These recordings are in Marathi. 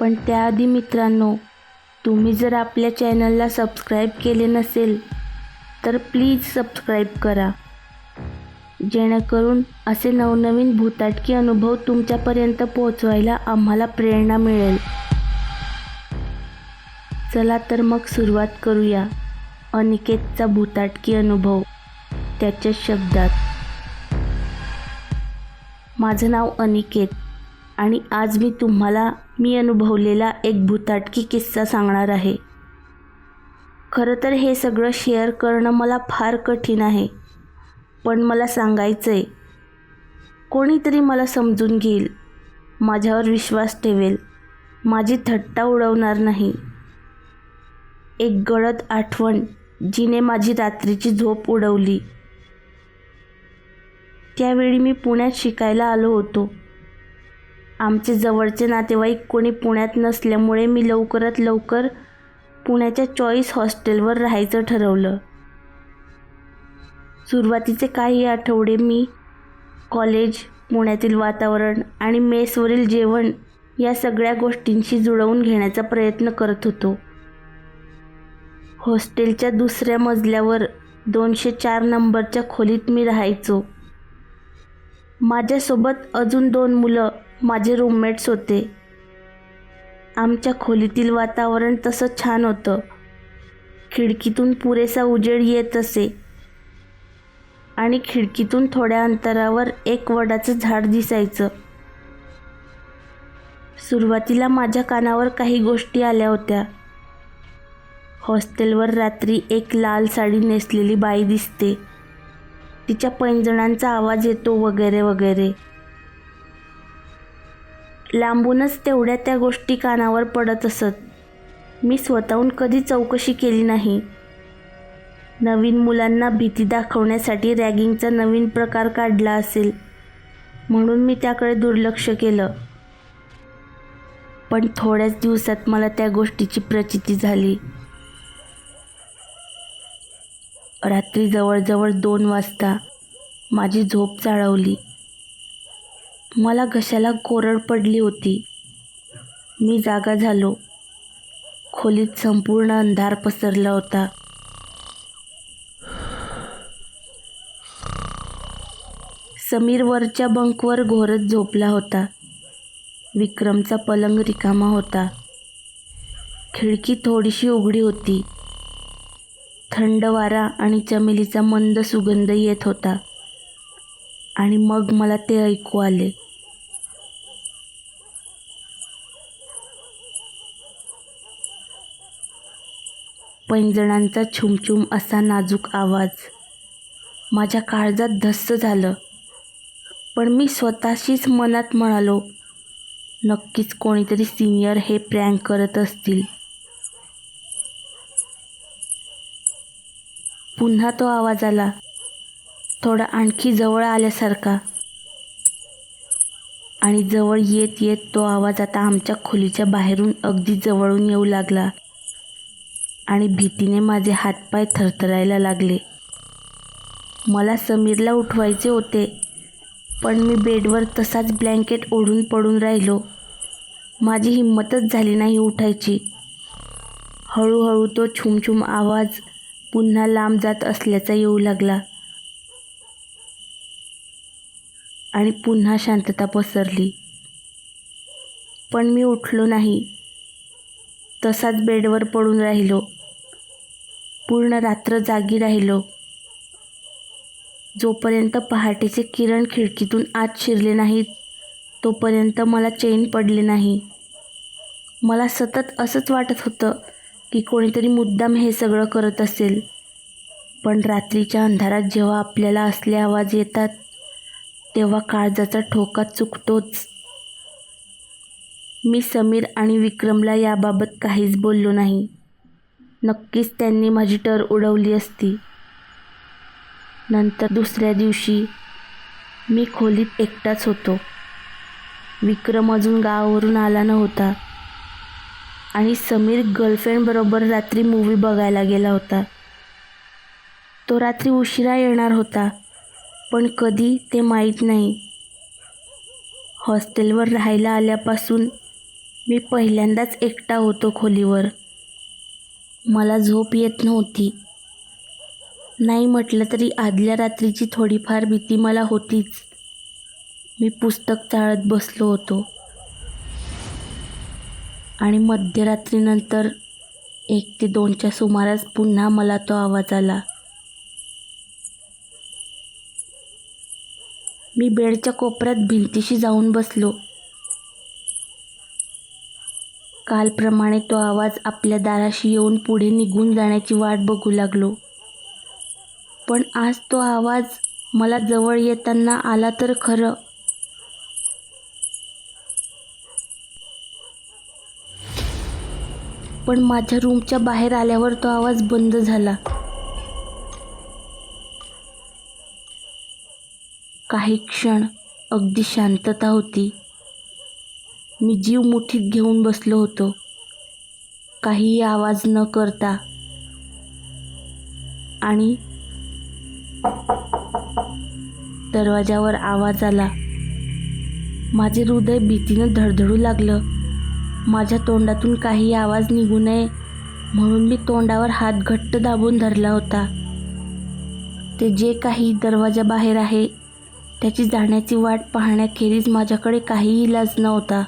पण त्याआधी मित्रांनो तुम्ही जर आपल्या चॅनलला सबस्क्राईब केले नसेल तर प्लीज सबस्क्राईब करा. जेणेकरून असे नवनवीन भूताटकी अनुभव तुमच्यापर्यंत पोहोचवायला आम्हाला प्रेरणा मिळेल. चला तर मग सुरुवात करूया. अनिकेतचा भूताटकी अनुभव त्याच्या शब्दात. माझं नाव अनिकेत. आणि आज मी तुम्हाला मी अनुभवलेला एक भूताटकी किस्सा सांगणार आहे. खरं तर हे सगळं शेअर करणं मला फार कठीण आहे पण मला सांगायचं आहे कोणीतरी मला समजून घेईल माझ्यावर विश्वास ठेवेल माझी थट्टा उडवणार नाही. एक गडद आठवण जिने माझी रात्रीची झोप उडवली. त्यावेळी मी पुण्यात शिकायला आलो होतो. आमचे जवळचे नातेवाईक कोणी पुण्यात नसल्यामुळे मी लवकरात लवकर पुण्याच्या चॉईस हॉस्टेलवर राहायचं ठरवलं. सुरुवातीचे काही आठवडे मी कॉलेज पुण्यातील वातावरण आणि मेसवरील जेवण या सगळ्या गोष्टींशी जुळवून घेण्याचा प्रयत्न करत होतो. हॉस्टेलच्या दुसऱ्या मजल्यावर दोनशे चार नंबरच्या खोलीत मी राहायचो. माझ्यासोबत अजून दोन मुलं माझे रूममेट्स होते. आमच्या खोलीतील वातावरण तसं छान होतं. खिडकीतून पुरेसा उजेड येत असे. आणि खिडकीतून थोड्या अंतरावर एक वडाचं झाड दिसायचं. सुरुवातीला माझ्या कानावर काही गोष्टी आल्या होत्या. हॉस्टेलवर रात्री एक लाल साडी नेसलेली बाई दिसते. तिच्या पैंजणांचा आवाज येतो वगैरे वगैरे. लांबूनच तेवढ्या त्या गोष्टी कानावर पडत असत. मी स्वतःहून कधी चौकशी केली नाही. नवीन मुलांना भीती दाखवण्यासाठी रॅगिंगचा नवीन प्रकार काढला असेल म्हणून मी त्याकडे दुर्लक्ष केलं. पण थोड्याच दिवसात मला त्या गोष्टीची प्रचिती झाली. रात्री जवळजवळ दोन वाजता माझी झोप चाळवली. मला घशाला कोरड पडली होती. मी जागा झालो. खोलीत संपूर्ण अंधार पसरला होता. समीर वरच्या बंकवर घोरत झोपला होता. विक्रमचा पलंग रिकामा होता. खिडकी थोडीशी उघडी होती. थंड वारा आणि चमेलीचा मंद सुगंध येत होता. आणि मग मला ते ऐकू आले. पैंजणांचा छुमछुम असा नाजूक आवाज. माझ्या काळजात धस्स झालं. पण मी स्वतःशीच मनात म्हणालो नक्कीच कोणीतरी सिनियर हे प्रँक करत असतील. पुन्हा तो आवाज आला. थोडा आणखी जवळ आल्यासारखा. आणि जवळ येत येत तो आवाज आता आमच्या खोलीच्या बाहेरून अगदी जवळून येऊ लागला. आणि भीतीने माझे हातपाय थरथरायला लागले. मला समीरला उठवायचे होते पण मी बेडवर तसाच ब्लँकेट ओढून पडून राहिलो. माझी हिंमतच झाली नाही उठायची. हळूहळू तो छुमछुम आवाज पुन्हा लांब जात असल्याचा येऊ लागला. आणि पुन्हा शांतता पसरली. पण मी उठलो नाही. तसाच बेडवर पडून राहिलो. पूर्ण रात्र जागी राहिलो. जोपर्यंत पहाटेचे किरण खिडकीतून आत शिरले नाहीत तोपर्यंत मला चैन पडले नाही. मला सतत असंच वाटत होतं की कोणीतरी मुद्दाम हे सगळं करत असेल. पण रात्रीच्या अंधारात जेव्हा आपल्याला असले आवाज येतात तेव्हा काळजाचा ठोका चुकतोच. मी समीर आणि विक्रमला याबाबत काहीच बोललो नाही. नक्कीच त्यांनी माझी टर उडवली असती. नंतर दुसऱ्या दिवशी मी खोलीत एकटाच होतो. विक्रम अजून गावावरून आला नव्हता आणि समीर गर्लफ्रेंडबरोबर रात्री मूवी बघायला गेला होता. तो रात्री उशिरा येणार होता. पण कधी ते माहीत नाही. हॉस्टेलवर राहायला आल्यापासून मी पहिल्यांदाच एकटा होतो खोलीवर. मला झोप येत नव्हती. नाही म्हटलं तरी आदल्या रात्रीची थोडीफार भीती मला होतीच. मी पुस्तक चाळत बसलो होतो. आणि मध्यरात्रीनंतर एक ते दोनच्या सुमारास पुन्हा मला तो आवाज आला. मी बेडच्या कोपऱ्यात भिंतीशी जाऊन बसलो. कालप्रमाणे तो आवाज आपल्या दाराशी येऊन पुढे निघून जाण्याची वाट बघू लागलो. पण आज तो आवाज मला जवळ येताना आला तर खरं. पण माझ्या रूमच्या बाहेर आल्यावर तो आवाज बंद झाला. काही क्षण अगदी शांतता होती. मी जीव मुठीत घेऊन बसलो होतो. काहीही आवाज न करता आणि दरवाजावर आवाज आला. माझे हृदय भीतीनं धडधडू लागलं. माझ्या तोंडातून काही आवाज निघू नये म्हणून मी तोंडावर हात घट्ट दाबून धरला होता. ते जे काही दरवाजा बाहेर आहे त्याची जाण्याची वाट पाहण्याखेरीज माझ्याकडे काही इलाज नव्हता.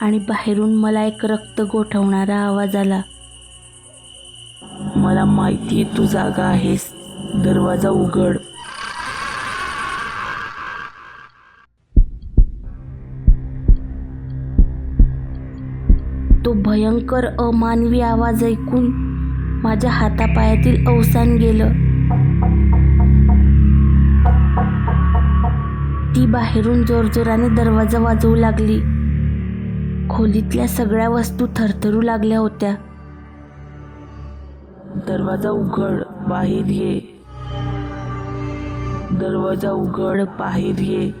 आणि बाहेरून मला एक रक्त गोठवणारा आवाज आला. मला माहिती आहे तू जागा आहेस. दरवाजा उघड. तो भयंकर अमानवी आवाज ऐकून माझ्या हातापायातील अवसान गेलं. ती बाहेरून जोरजोराने दरवाजा वाजवू लागली. खोलीतल्या सगळ्या वस्तू थरथरू लागल्या होत्या. दरवाजा उघड बाहेर ये. दरवाजा उघड बाहेर ये.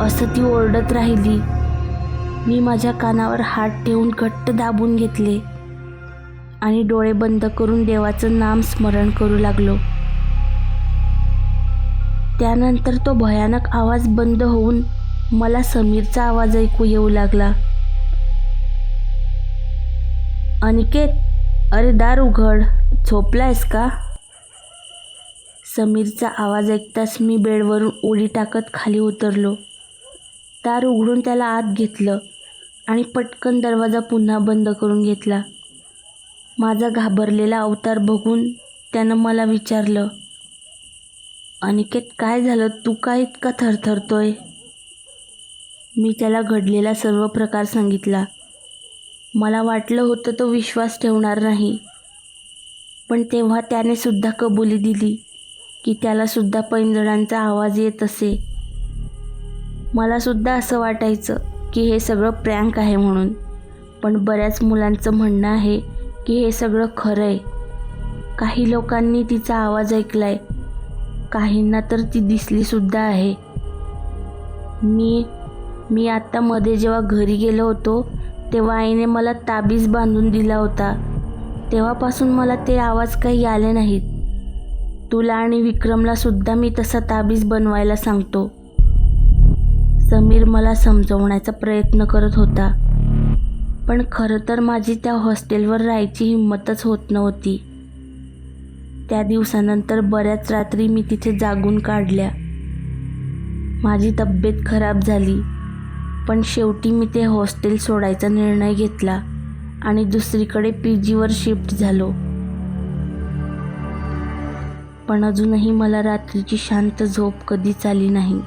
असं ती ओरडत राहिली. मी माझ्या कानावर हात ठेवून घट्ट दाबून घेतले आणि डोळे बंद करून देवाचं नाम स्मरण करू लागलो. त्यानंतर तो भयानक आवाज बंद होऊन मला समीरचा आवाज ऐकू येऊ लागला. अनिकेत अरे दार उघड झोपलायस का? समीरचा आवाज ऐकताच मी बेडवरून उडी टाकत खाली उतरलो. दार उघडून त्याला आत घेतलं आणि पटकन दरवाजा पुन्हा बंद करून घेतला. माझा घाबरलेला अवतार बघून त्यानं मला विचारलं अनिकेत काय झालं? तू काय इतका थरथरतोय? मी त्याला घडलेला सर्व प्रकार सांगितला. मला वाटलं होतं तो विश्वास ठेवणार नाही. पण तेव्हा त्याने सुद्धा कबुली दिली की त्याला सुद्धा पैंजणांचा आवाज येत असे. मला सुद्धा असं वाटायचं की हे सगळं प्रँक आहे म्हणून. पण बऱ्याच मुलांचं म्हणणं आहे की हे सगळं खरं आहे काही लोकांनी तिचा आवाज ऐकलाय. काहींना तर ती दिसली सुद्धा आहे. मी मी आत्ता मध्ये जेव्हा घरी गेलो होतो तेव्हा आईने मला ताबीज बांधून दिला होता. तेव्हापासून मला ते आवाज काही आले नाहीत. तुला आणि विक्रमला सुद्धा मी तसा ताबीज बनवायला सांगतो. समीर मला समजवण्याचा प्रयत्न करत होता. पण खरं तर माझी त्या हॉस्टेलवर राहायची हिंमतच होत नव्हती. त्या दिवसानंतर बऱ्याच रात्री मी तिथे जागून काढल्या. माझी तब्येत खराब झाली पण शेवटी मी ते हॉस्टेल सोडायचा निर्णय घेतला आणि दुसरीकडे पी जीवर शिफ्ट झालो. पण अजूनही मला रात्रीची शांत झोप कधीच आली नाही.